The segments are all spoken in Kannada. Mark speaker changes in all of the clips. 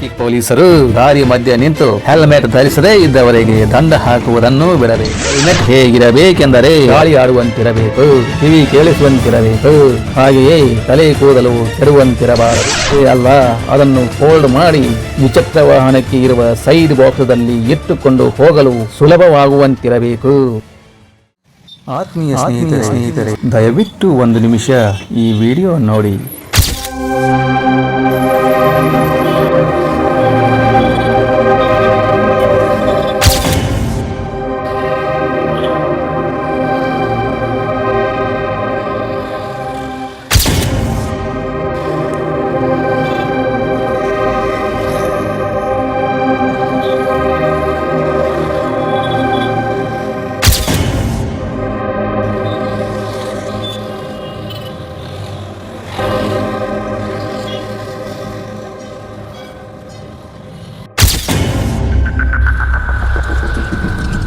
Speaker 1: ಟ್ರಾಫಿಕ್ ಪೊಲೀಸರು ದಾರಿ ಮಧ್ಯೆ ನಿಂತು ಹೆಲ್ಮೆಟ್ ಧರಿಸದೇ ಇದ್ದವರಿಗೆ ದಂಡ ಹಾಕುವುದನ್ನು ಬಿಡಬೇಕು. ಹೆಲ್ಮೆಟ್ ಹೇಗಿರಬೇಕೆಂದರೆ ಗಾಳಿ ಆಡುವಂತಿರಬೇಕು ಕಿವಿ ಕೇಳಿಸುವಂತಿರಬೇಕು ಹಾಗೆಯೇ ತಲೆ ಕೂದಲು ಕೆಡುವಂತಿರಬಾರದು. ಅಷ್ಟೇ ಅಲ್ಲ ಅದನ್ನು ಫೋಲ್ಡ್ ಮಾಡಿ ದ್ವಿಚಕ್ರ ವಾಹನಕ್ಕೆ ಇರುವ ಸೈಡ್ ಬಾಕ್ಸ್ದಲ್ಲಿ ಇಟ್ಟುಕೊಂಡು ಹೋಗಲು ಸುಲಭವಾಗುವಂತಿರಬೇಕು. ಆತ್ಮೀಯ ಸ್ನೇಹಿತರೆ ಸ್ನೇಹಿತರೆ ದಯವಿಟ್ಟು ಒಂದು ನಿಮಿಷ ಈ ವಿಡಿಯೋ ನೋಡಿ.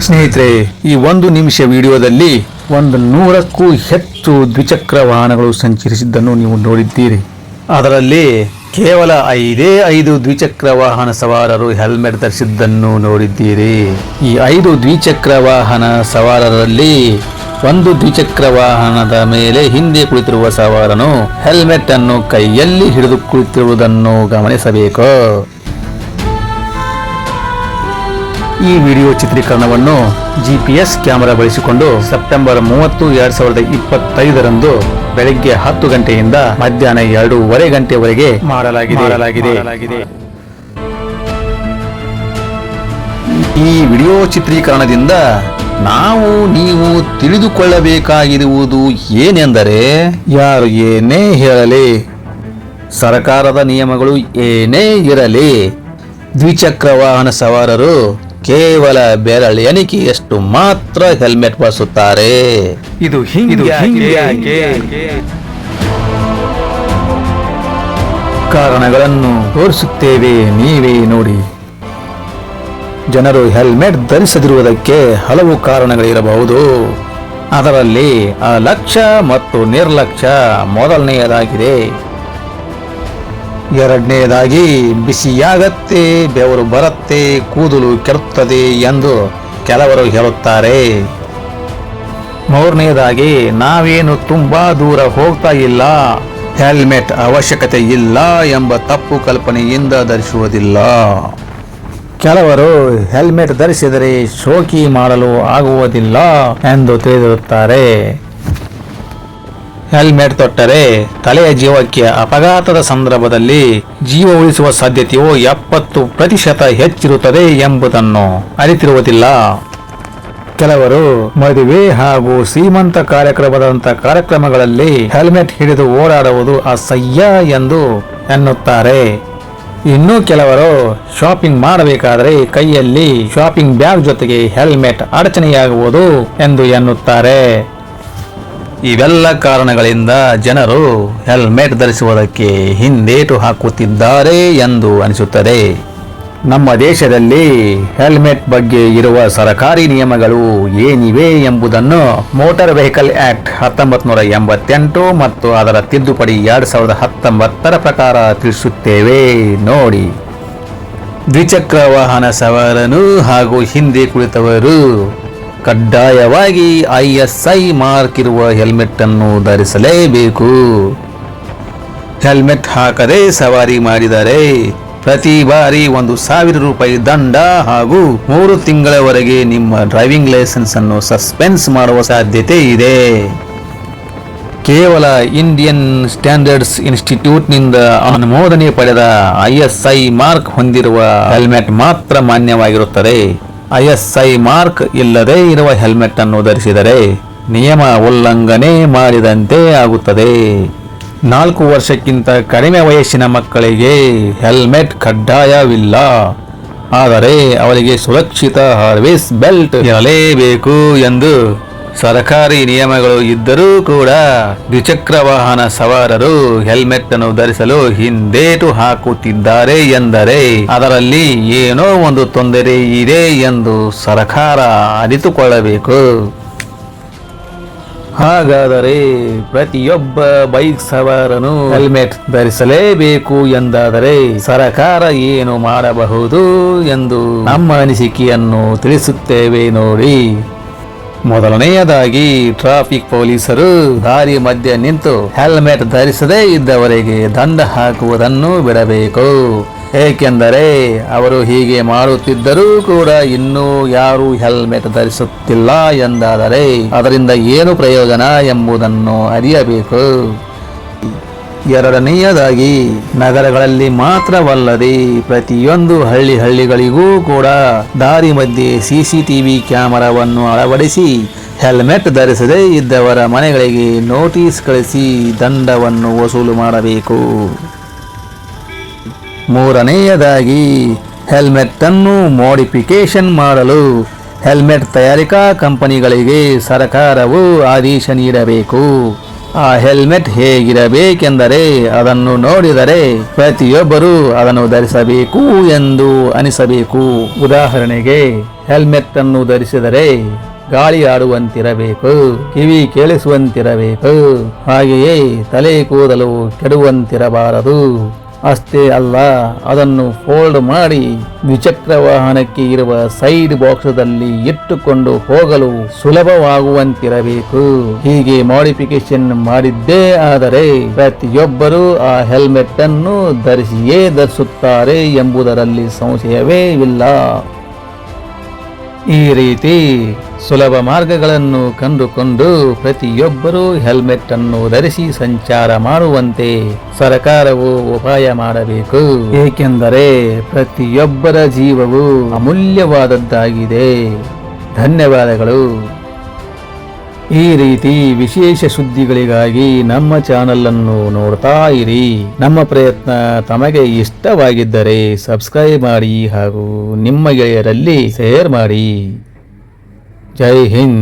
Speaker 1: ಸ್ನೇಹಿತರೆ, ಈ ಒಂದು ನಿಮಿಷ ವಿಡಿಯೋದಲ್ಲಿ ಒಂದು ನೂರಕ್ಕೂ ಹೆಚ್ಚು ದ್ವಿಚಕ್ರ ವಾಹನಗಳು ಸಂಚರಿಸಿದ್ದನ್ನು ನೀವು ನೋಡಿದ್ದೀರಿ. ಅದರಲ್ಲಿ ಕೇವಲ ಐದೇ ಐದು ದ್ವಿಚಕ್ರ ವಾಹನ ಸವಾರರು ಹೆಲ್ಮೆಟ್ ಧರಿಸಿದ್ದನ್ನು ನೋಡಿದ್ದೀರಿ. ಈ ಐದು ದ್ವಿಚಕ್ರ ವಾಹನ ಸವಾರರಲ್ಲಿ ಒಂದು ದ್ವಿಚಕ್ರ ವಾಹನದ ಮೇಲೆ ಹಿಂದೆ ಕುಳಿತಿರುವ ಸವಾರನು ಹೆಲ್ಮೆಟ್ ಅನ್ನು ಕೈಯಲ್ಲಿ ಹಿಡಿದು ಕುಳಿತಿರುವುದನ್ನು ಗಮನಿಸಬೇಕು. ಈ ವಿಡಿಯೋ ಚಿತ್ರೀಕರಣವನ್ನು ಜಿಪಿಎಸ್ ಕ್ಯಾಮೆರಾ ಬಳಸಿಕೊಂಡು ಸೆಪ್ಟೆಂಬರ್ ಮೂವತ್ತು ಎರಡ್ ಸಾವಿರದ ಇಪ್ಪತ್ತೈದರಂದು ಬೆಳಗ್ಗೆ ಹತ್ತು ಗಂಟೆಯಿಂದ ಮಧ್ಯಾಹ್ನ ಎರಡೂವರೆ ಗಂಟೆವರೆಗೆ ಮಾಡಲಾಗಿದೆ. ಮಾಡಲಾಗಿದೆ. ಈ ವಿಡಿಯೋ ಚಿತ್ರೀಕರಣದಿಂದ ನಾವು ನೀವು ತಿಳಿದುಕೊಳ್ಳಬೇಕಾಗಿರುವುದು ಏನೆಂದರೆ ಯಾರು ಏನೇ ಹೇಳಲಿ ಸರ್ಕಾರದ ನಿಯಮಗಳು ಏನೇ ಇರಲಿ ದ್ವಿಚಕ್ರ ವಾಹನ ಸವಾರರು ಕೇವಲ ಬೆರಳ ಎಣಿಕೆಯಷ್ಟು ಮಾತ್ರ ಹೆಲ್ಮೆಟ್ ಬಳಸುತ್ತಾರೆ. ಇದು ಇದು ಕಾರಣಗಳನ್ನು ತೋರಿಸುತ್ತೇವೆ ನೀವೇ ನೋಡಿ. ಜನರು ಹೆಲ್ಮೆಟ್ ಧರಿಸದಿರುವುದಕ್ಕೆ ಹಲವು ಕಾರಣಗಳಿರಬಹುದು. ಅದರಲ್ಲಿ ಅಲಕ್ಷ್ಯ ಮತ್ತು ನಿರ್ಲಕ್ಷ್ಯ ಮೊದಲನೆಯದಾಗಿದೆ. ಎರಡನೆಯದಾಗಿ ಬಿಸಿಯಾಗತ್ತೆ, ಬೆವರು ಬರುತ್ತೆ, ಕೂದಲು ಕೆಡುತ್ತದೆ ಎಂದು ಕೆಲವರು ಹೇಳುತ್ತಾರೆ. ಮೂರನೆಯದಾಗಿ ನಾವೇನು ತುಂಬಾ ದೂರ ಹೋಗ್ತಾ ಇಲ್ಲ, ಹೆಲ್ಮೆಟ್ ಅವಶ್ಯಕತೆ ಇಲ್ಲ ಎಂಬ ತಪ್ಪು ಕಲ್ಪನೆಯಿಂದ ಧರಿಸುವುದಿಲ್ಲ. ಕೆಲವರು ಹೆಲ್ಮೆಟ್ ಧರಿಸಿದರೆ ಶೋಕಿ ಮಾಡಲು ಆಗುವುದಿಲ್ಲ ಎಂದು ತಿಳಿದಿರುತ್ತಾರೆ ಹೆಲ್ಮೆಟ್ ತೊಟ್ಟರೆ ತಲೆಯ ಜೀವಕ್ಕೆ ಅಪಘಾತದ ಸಂದರ್ಭದಲ್ಲಿ ಜೀವ ಉಳಿಸುವ ಸಾಧ್ಯತೆಯು ಎಪ್ಪತ್ತು ಪ್ರತಿಶತ ಹೆಚ್ಚಿರುತ್ತದೆ ಎಂಬುದನ್ನು ಅರಿತಿರುವುದಿಲ್ಲ. ಕೆಲವರು ಮದುವೆ ಹಾಗೂ ಸೀಮಂತ ಕಾರ್ಯಕ್ರಮದಂತ ಕಾರ್ಯಕ್ರಮಗಳಲ್ಲಿ ಹೆಲ್ಮೆಟ್ ಹಿಡಿದು ಓಡಾಡುವುದು ಅಸಹ್ಯ ಎಂದು ಎನ್ನುತ್ತಾರೆ. ಇನ್ನು ಕೆಲವರು ಶಾಪಿಂಗ್ ಮಾಡಬೇಕಾದರೆ ಕೈಯಲ್ಲಿ ಶಾಪಿಂಗ್ ಬ್ಯಾಗ್ ಜೊತೆಗೆ ಹೆಲ್ಮೆಟ್ ಅಡಚಣೆಯಾಗುವುದು ಎಂದು ಎನ್ನುತ್ತಾರೆ. ಇವೆಲ್ಲ ಕಾರಣಗಳಿಂದ ಜನರು ಹೆಲ್ಮೆಟ್ ಧರಿಸುವುದಕ್ಕೆ ಹಿಂದೇಟು ಹಾಕುತ್ತಿದ್ದಾರೆ ಎಂದು ಅನಿಸುತ್ತದೆ. ನಮ್ಮ ದೇಶದಲ್ಲಿ ಹೆಲ್ಮೆಟ್ ಬಗ್ಗೆ ಇರುವ ಸರಕಾರಿ ನಿಯಮಗಳು ಏನಿವೆ ಎಂಬುದನ್ನು ಮೋಟಾರ್ ವೆಹಿಕಲ್ ಆಕ್ಟ್ ಹತ್ತೊಂಬತ್ತು ನೂರ ಎಂಬತ್ತೆಂಟು ಮತ್ತು ಅದರ ತಿದ್ದುಪಡಿ ಎರಡು ಸಾವಿರದ ಹತ್ತೊಂಬತ್ತರ ಪ್ರಕಾರ ತಿಳಿಸುತ್ತೇವೆ. ನೋಡಿ. ದ್ವಿಚಕ್ರ ವಾಹನ ಸವಾರನು ಹಾಗೂ ಹಿಂದೆ ಕುಳಿತವರು ಕಡ್ಡಾಯವಾಗಿ ಐ ಎಸ್ ಐ ಮಾರ್ಕ್ ಇರುವ ಹೆಲ್ಮೆಟ್ ಅನ್ನು ಧರಿಸಲೇಬೇಕು. ಹೆಲ್ಮೆಟ್ ಹಾಕದೆ ಸವಾರಿ ಮಾಡಿದರೆ ಪ್ರತಿ ಬಾರಿ ಒಂದು ಸಾವಿರ ರೂಪಾಯಿ ದಂಡ ಹಾಗೂ ಮೂರು ತಿಂಗಳವರೆಗೆ ನಿಮ್ಮ ಡ್ರೈವಿಂಗ್ ಲೈಸೆನ್ಸ್ ಅನ್ನು ಸಸ್ಪೆನ್ಸ್ ಮಾಡುವ ಸಾಧ್ಯತೆ ಇದೆ. ಕೇವಲ ಇಂಡಿಯನ್ ಸ್ಟ್ಯಾಂಡರ್ಡ್ಸ್ ಇನ್ಸ್ಟಿಟ್ಯೂಟ್ನಿಂದ ಅನುಮೋದನೆ ಪಡೆದ ಐಎಸ್ಐ ಮಾರ್ಕ್ ಹೊಂದಿರುವ ಹೆಲ್ಮೆಟ್ ಮಾತ್ರ ಮಾನ್ಯವಾಗಿರುತ್ತದೆ. ಐಎಸ್ಐ ಮಾರ್ಕ್ ಇಲ್ಲದೆ ಇರುವ ಹೆಲ್ಮೆಟ್ ಅನ್ನು ಧರಿಸಿದರೆ ನಿಯಮ ಉಲ್ಲಂಘನೆ ಮಾಡಿದಂತೆ ಆಗುತ್ತದೆ. ನಾಲ್ಕು ವರ್ಷಕ್ಕಿಂತ ಕಡಿಮೆ ವಯಸ್ಸಿನ ಮಕ್ಕಳಿಗೆ ಹೆಲ್ಮೆಟ್ ಕಡ್ಡಾಯವಿಲ್ಲ. ಆದರೆ ಅವರಿಗೆ ಸುರಕ್ಷಿತ ಹಾರ್ವೇಸ್ ಬೆಲ್ಟ್ ಇರಲೇಬೇಕು ಎಂದು ಸರ್ಕಾರಿ ನಿಯಮಗಳು ಇದ್ದರೂ ಕೂಡ ದ್ವಿಚಕ್ರ ವಾಹನ ಸವಾರರು ಹೆಲ್ಮೆಟ್ ಅನ್ನು ಧರಿಸಲು ಹಿಂದೇಟು ಹಾಕುತ್ತಿದ್ದಾರೆ ಎಂದರೆ ಅದರಲ್ಲಿ ಏನೋ ಒಂದು ತೊಂದರೆ ಇದೆ ಎಂದು ಸರ್ಕಾರ ಅರಿತುಕೊಳ್ಳಬೇಕು. ಹಾಗಾದರೆ ಪ್ರತಿಯೊಬ್ಬ ಬೈಕ್ ಸವಾರನು ಹೆಲ್ಮೆಟ್ ಧರಿಸಲೇಬೇಕು ಎಂದಾದರೆ ಸರಕಾರ ಏನು ಮಾಡಬಹುದು ಎಂದು ನಮ್ಮ ಅನಿಸಿಕೆಯನ್ನು ತಿಳಿಸುತ್ತೇವೆ ನೋಡಿ. ಮೊದಲನೆಯದಾಗಿ ಟ್ರಾಫಿಕ್ ಪೊಲೀಸರು ದಾರಿ ಮಧ್ಯೆ ನಿಂತು ಹೆಲ್ಮೆಟ್ ಧರಿಸದೇ ಇದ್ದವರಿಗೆ ದಂಡ ಹಾಕುವುದನ್ನು ಬಿಡಬೇಕು. ಏಕೆಂದರೆ ಅವರು ಹೀಗೆ ಮಾಡುತ್ತಿದ್ದರೂ ಕೂಡ ಇನ್ನೂ ಯಾರು ಹೆಲ್ಮೆಟ್ ಧರಿಸುತ್ತಿಲ್ಲ ಎಂದಾದರೆ ಅದರಿಂದ ಏನು ಪ್ರಯೋಜನ ಎಂಬುದನ್ನು ಅರಿಯಬೇಕು. ಎರಡನೆಯದಾಗಿ, ನಗರಗಳಲ್ಲಿ ಮಾತ್ರವಲ್ಲದೆ ಪ್ರತಿಯೊಂದು ಹಳ್ಳಿ ಹಳ್ಳಿಗಳಿಗೂ ಕೂಡ ದಾರಿ ಮಧ್ಯೆ ಸಿಸಿಟಿವಿ ಕ್ಯಾಮೆರಾವನ್ನು ಅಳವಡಿಸಿ ಹೆಲ್ಮೆಟ್ ಧರಿಸದೇ ಇದ್ದವರ ಮನೆಗಳಿಗೆ ನೋಟಿಸ್ ಕಳಿಸಿ ದಂಡವನ್ನು ವಸೂಲು ಮಾಡಬೇಕು. ಮೂರನೆಯದಾಗಿ ಹೆಲ್ಮೆಟ್ ಅನ್ನು ಮಾಡಿಫಿಕೇಶನ್ ಮಾಡಲು ಹೆಲ್ಮೆಟ್ ತಯಾರಿಕಾ ಕಂಪನಿಗಳಿಗೆ ಸರ್ಕಾರವು ಆದೇಶ ನೀಡಬೇಕು. ಆ ಹೆಲ್ಮೆಟ್ ಹೇಗಿರಬೇಕೆಂದರೆ ಅದನ್ನು ನೋಡಿದರೆ ಪ್ರತಿಯೊಬ್ಬರು ಅದನ್ನು ಧರಿಸಬೇಕು ಎಂದು ಅನಿಸಬೇಕು. ಉದಾಹರಣೆಗೆ, ಹೆಲ್ಮೆಟ್ ಅನ್ನು ಧರಿಸಿದರೆ ಗಾಳಿ ಆಡುವಂತಿರಬೇಕು, ಕಿವಿ ಕೇಳಿಸುವಂತಿರಬೇಕು, ಹಾಗೆಯೇ ತಲೆ ಕೂದಲು ಕೆಡುವಂತಿರಬಾರದು. ಅಷ್ಟೇ ಅಲ್ಲ, ಅದನ್ನು ಫೋಲ್ಡ್ ಮಾಡಿ ದ್ವಿಚಕ್ರ ವಾಹನಕ್ಕೆ ಇರುವ ಸೈಡ್ ಬಾಕ್ಸ್ದಲ್ಲಿ ಇಟ್ಟುಕೊಂಡು ಹೋಗಲು ಸುಲಭವಾಗುವಂತಿರಬೇಕು. ಹೀಗೆ ಮಾಡಿಫಿಕೇಶನ್ ಮಾಡಿದ್ದೇ ಆದರೆ ಪ್ರತಿಯೊಬ್ಬರೂ ಆ ಹೆಲ್ಮೆಟ್ ಅನ್ನು ಧರಿಸಿಯೇ ಧರಿಸುತ್ತಾರೆ ಎಂಬುದರಲ್ಲಿ ಸಂಶಯವೇ ಇಲ್ಲ. ಈ ರೀತಿ ಸುಲಭ ಮಾರ್ಗಗಳನ್ನು ಕಂಡುಕೊಂಡು ಪ್ರತಿಯೊಬ್ಬರೂ ಹೆಲ್ಮೆಟ್ ಅನ್ನು ಧರಿಸಿ ಸಂಚಾರ ಮಾಡುವಂತೆ ಸರ್ಕಾರವು ಉಪಾಯ ಮಾಡಬೇಕು. ಏಕೆಂದರೆ ಪ್ರತಿಯೊಬ್ಬರ ಜೀವವು ಅಮೂಲ್ಯವಾದದ್ದಾಗಿದೆ. ಧನ್ಯವಾದಗಳು. ಈ ರೀತಿ ವಿಶೇಷ ಸುದ್ದಿಗಳಿಗಾಗಿ ನಮ್ಮ ಚಾನಲ್ ಅನ್ನು ನೋಡ್ತಾ ಇರಿ. ನಮ್ಮ ಪ್ರಯತ್ನ ತಮಗೆ ಇಷ್ಟವಾಗಿದ್ದರೆ ಸಬ್ಸ್ಕ್ರೈಬ್ ಮಾಡಿ ಹಾಗೂ ನಿಮ್ಮ ಗೆಳೆಯರಲ್ಲಿ ಶೇರ್ ಮಾಡಿ. ಜೈ ಹಿಂದ್